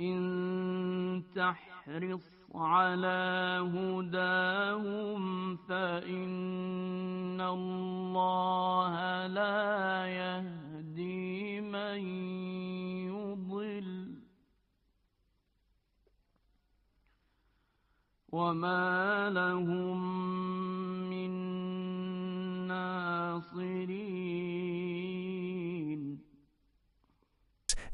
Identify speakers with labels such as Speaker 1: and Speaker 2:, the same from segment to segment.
Speaker 1: إن تحرص على هداهم فإن الله لا يهدي من يضل. وما لهم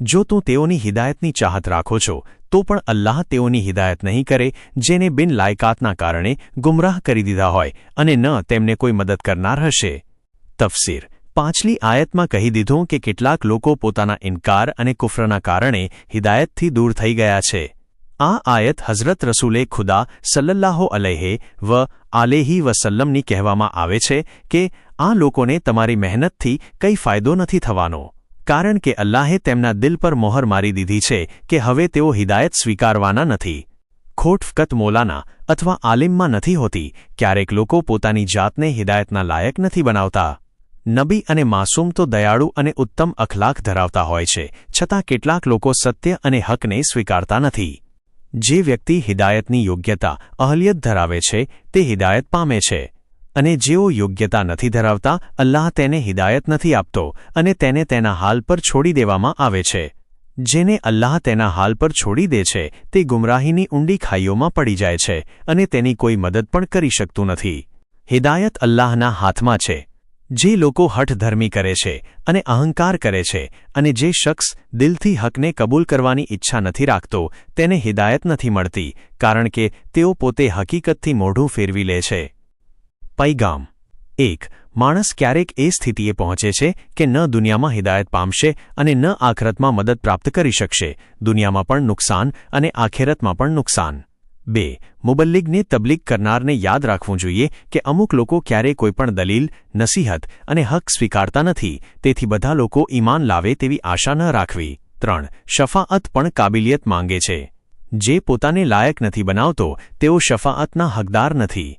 Speaker 2: જો તું તેઓની હિદાયતની ચાહત રાખો છો, તો પણ અલ્લાહ તેઓની હિદાયત નહીં કરે, જેને બિન લાયકાતના કારણે ગુમરાહ કરી દીધા હોય અને ન તેમને કોઈ મદદ કરનાર હશે. તફસીર. પાછલી આયતમાં કહી દીધું કે કેટલાક લોકો પોતાના ઇનકાર અને કુફરના કારણે હિદાયતથી દૂર થઈ ગયા છે. આ આયત હઝરત રસૂલે ખુદા સલ્લલ્લાહો અલૈહે વ આલેહી વસલ્લમની કહેવામાં આવે છે કે આ લોકોને તમારી મહેનતથી કંઈ ફાયદો નથી થવાનો. કારણ કે અલ્લાહે તેમના દિલ પર મોહર મારી દીધી છે કે હવે તેઓ હિદાયત સ્વીકારવાના નથી. ખોટ ફકત મોલાના અથવા આલિમમાં નથી હોતી. ક્યારેક લોકો પોતાની જાતને હિદાયતના લાયક નથી બનાવતા. નબી અને માસૂમ તો દયાળુ અને ઉત્તમ અખલાક ધરાવતા હોય છે, છતાં કેટલાક લોકો સત્ય અને હકને સ્વીકારતા નથી. જે વ્યક્તિ હિદાયતની યોગ્યતા, અહલિયત ધરાવે છે, તે હિદાયત પામે છે. અને જેઓ યોગ્યતા નથી ધરાવતા, અલ્લાહ તેને હિદાયત નથી આપતો અને તેને તેના હાલ પર છોડી દેવામાં આવે છે. જેને અલ્લાહ તેના હાલ પર છોડી દે છે, તે ગુમરાહીની ઊંડી ખાઈઓમાં પડી જાય છે અને તેની કોઈ મદદ પણ કરી શકતું નથી. હિદાયત અલ્લાહના હાથમાં છે. જે લોકો હઠધર્મી કરે છે અને અહંકાર કરે છે અને જે શખ્સ દિલથી હકને કબૂલ કરવાની ઈચ્છા નથી રાખતો, તેને હિદાયત નથી મળતી, કારણ કે તેઓ પોતે હકીકતથી મોઢું ફેરવી લે છે. પૈગામ. એક, માણસ ક્યારેક એ સ્થિતિએ પહોંચે છે કે ન દુનિયામાં હિદાયત પામશે અને ન આખરતમાં મદદ પ્રાપ્ત કરી શકશે. દુનિયામાં પણ નુકસાન અને આખેરતમાં પણ નુકસાન. બે, મુબલ્લિગને તબલીગ કરનારને યાદ રાખવું જોઈએ કે અમુક લોકો ક્યારેય કોઈપણ દલીલ, નસીહત અને હક સ્વીકારતા નથી. તેથી બધા લોકો ઈમાન લાવે તેવી આશા ન રાખવી. ત્રણ, શફાઅત પણ કાબિલિયત માંગે છે. જે પોતાને લાયક નથી બનાવતો, તેઓ શફાઅતના હકદાર નથી.